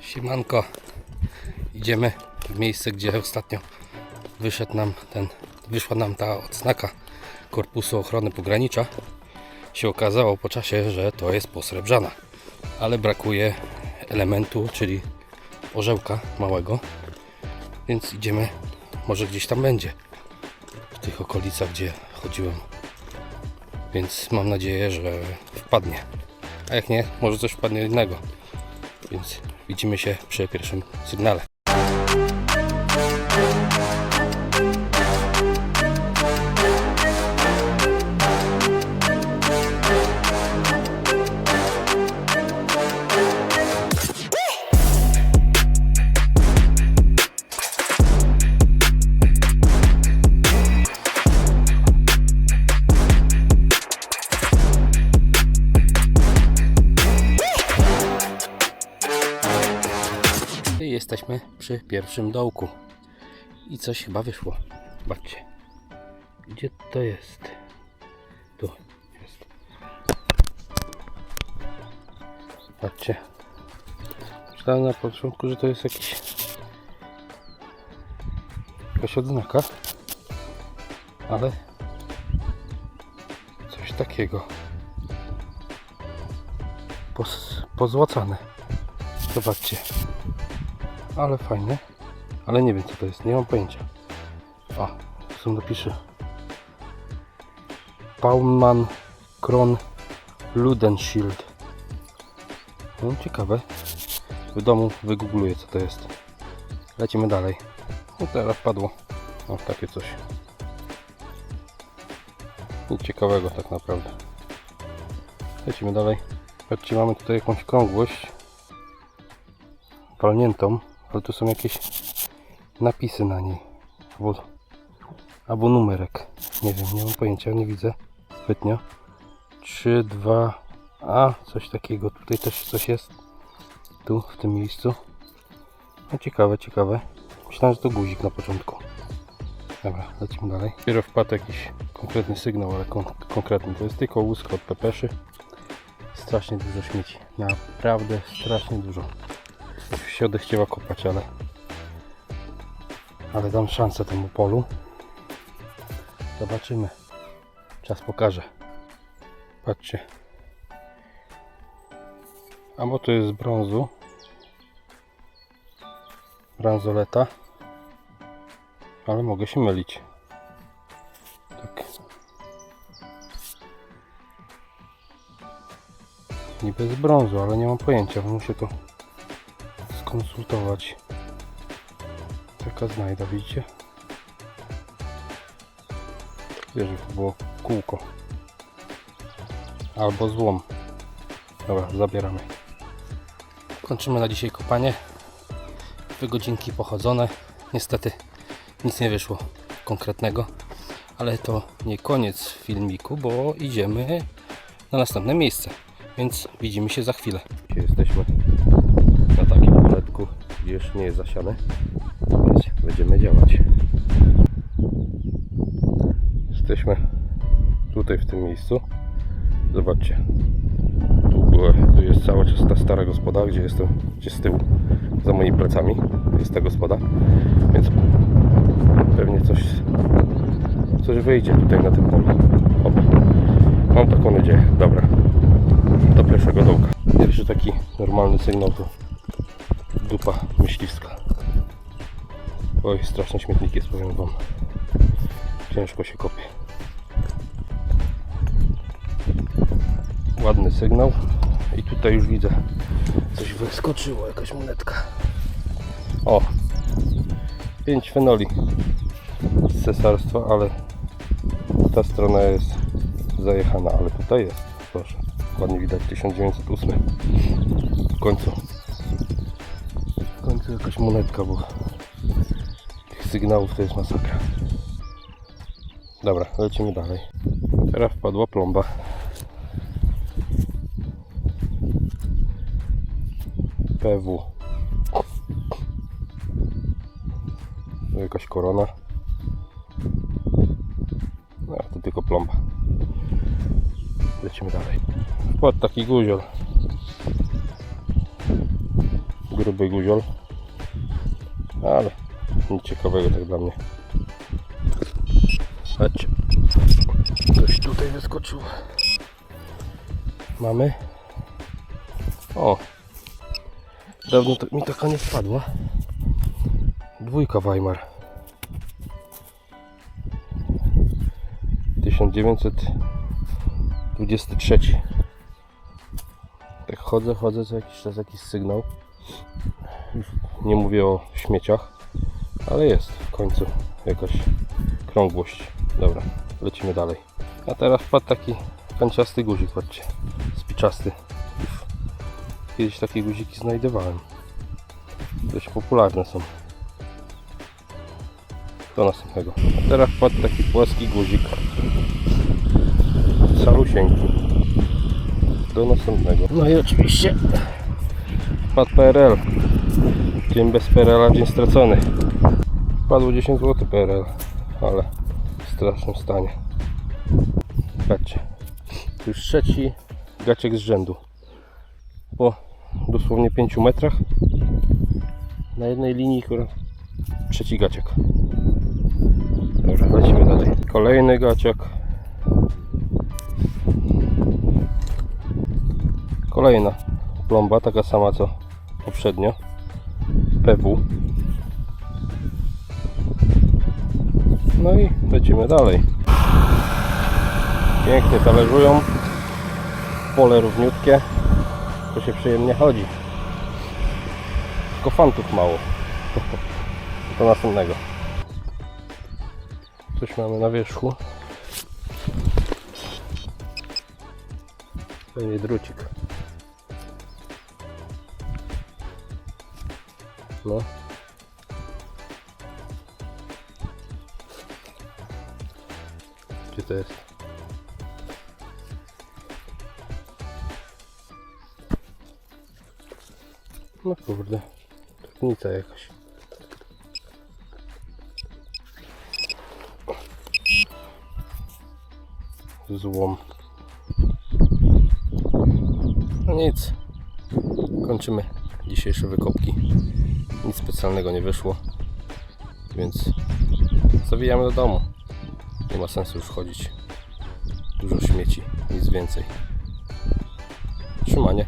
Siemanko. Idziemy w miejsce, gdzie ostatnio wyszedł nam ten, wyszła nam ta odznaka Korpusu Ochrony Pogranicza. Się okazało po czasie, że to jest posrebrzana, ale brakuje elementu, czyli orzełka małego, więc idziemy, może gdzieś tam będzie w tych okolicach, gdzie chodziłem. Więc mam nadzieję, że wpadnie. A jak nie, może coś wpadnie innego. Więc widzimy się przy pierwszym sygnale. Jesteśmy przy pierwszym dołku. I coś chyba wyszło. Zobaczcie. Gdzie to jest? Tu jest. Patrzcie. Myślałem na początku, że to jest jakiś jakaś odznaka. Ale coś takiego. Pozłacane. Zobaczcie. Ale fajne. Ale nie wiem co to jest, nie mam pojęcia. A, są dopisze. Baumann Kron Ludenschild. No, ciekawe. W domu wygoogluję co to jest. Lecimy dalej. No teraz padło. O, takie coś. Nic ciekawego tak naprawdę. Lecimy dalej. Patrzcie, mamy tutaj jakąś krągłość palniętą, ale tu są jakieś napisy na niej. Albo, albo numerek. Nie wiem, nie mam pojęcia, nie widzę zbytnio. 3, 2, a coś takiego. Tutaj też coś jest. Tu, w tym miejscu. No ciekawe, ciekawe. Myślałem, że to guzik na początku. Dobra, lecimy dalej. Dopiero wpadł jakiś konkretny sygnał, ale kon konkretny. To jest tylko łuska od pepeszy. Strasznie dużo śmieci. Naprawdę strasznie dużo. Się odechciewa kopać, ale ale dam szansę temu polu. Zobaczymy. Czas pokaże. Patrzcie. A bo to jest z brązu. Bransoleta. Ale mogę się mylić. Tak. Niby z brązu, ale nie mam pojęcia. Muszę to skonsultować. Taka znajda, widzicie? Wiesz, że to było kółko. Albo złom. Dobra, zabieramy. Kończymy na dzisiaj kopanie. Dwie godzinki pochodzone. Niestety nic nie wyszło konkretnego. Ale to nie koniec filmiku, bo idziemy na następne miejsce. Więc widzimy się za chwilę. Jesteśmy na takim poletku, gdzie jeszcze nie jest zasiane, więc będziemy działać. Jesteśmy tutaj w tym miejscu. Zobaczcie. Tu, tu jest cała czas ta stara gospoda, gdzie jestem, gdzie z tyłu, za moimi plecami jest ta gospoda, więc pewnie coś, coś wyjdzie tutaj na tym polu. Oby. Mam taką nadzieję. Dobra. Do pierwszego dołka. Pierwszy taki normalny sygnał to dupa myśliwska. Oj, straszny śmietnik jest, powiem wam. Ciężko się kopie. Ładny sygnał. I tutaj już widzę, coś wyskoczyło, jakaś monetka. O! 5 fenoli z cesarstwa, ale ta strona jest zajechana, ale tutaj jest, proszę. Ładnie widać 1908 w końcu. Jakaś monetka, bo tych sygnałów to jest masakra. Dobra, lecimy dalej. Teraz wpadła plomba. PW. Jakaś korona. No, to tylko plomba. Lecimy dalej. Wpadł taki guzior. gruby guziol. Ale nic ciekawego tak dla mnie. Chodźcie. Coś tutaj wyskoczył. Mamy. O. Dawno to, mi taka nie wpadła. Dwójka Weimar. 1923. Tak chodzę, chodzę co jakiś czas jakiś sygnał. Nie mówię o śmieciach, ale jest w końcu jakaś krągłość. Dobra, lecimy dalej. A teraz wpadł taki kanciasty guzik, patrzcie, spiczasty. Kiedyś takie guziki znajdowałem. Dość popularne są. Do następnego. A teraz wpadł taki płaski guzik. Salusieńki. Do następnego. No i oczywiście wpadł PRL. Dzień bez PRL, dzień stracony. Wpadło 10 zł PRL, ale w strasznym stanie. Patrzcie. Już trzeci gaciek z rzędu. Po dosłownie 5 metrach na jednej linii która trzeci gaciek. Dobra, lecimy dalej. Kolejny gaciak. Kolejna plomba, taka sama co poprzednio. PW. No i lecimy dalej. Pięknie talerzują. Pole równiutkie. To się przyjemnie chodzi. Tylko fantów mało. Do następnego. Coś mamy na wierzchu. Fajny drucik. No. Gdzie to jest? No kurde. Trawnica jakaś. Złom. No nic. Kończymy dzisiejsze wykopki. Nic specjalnego nie wyszło. Więc zawijamy do domu. Nie ma sensu już chodzić. Dużo śmieci, nic więcej. Trzymanie.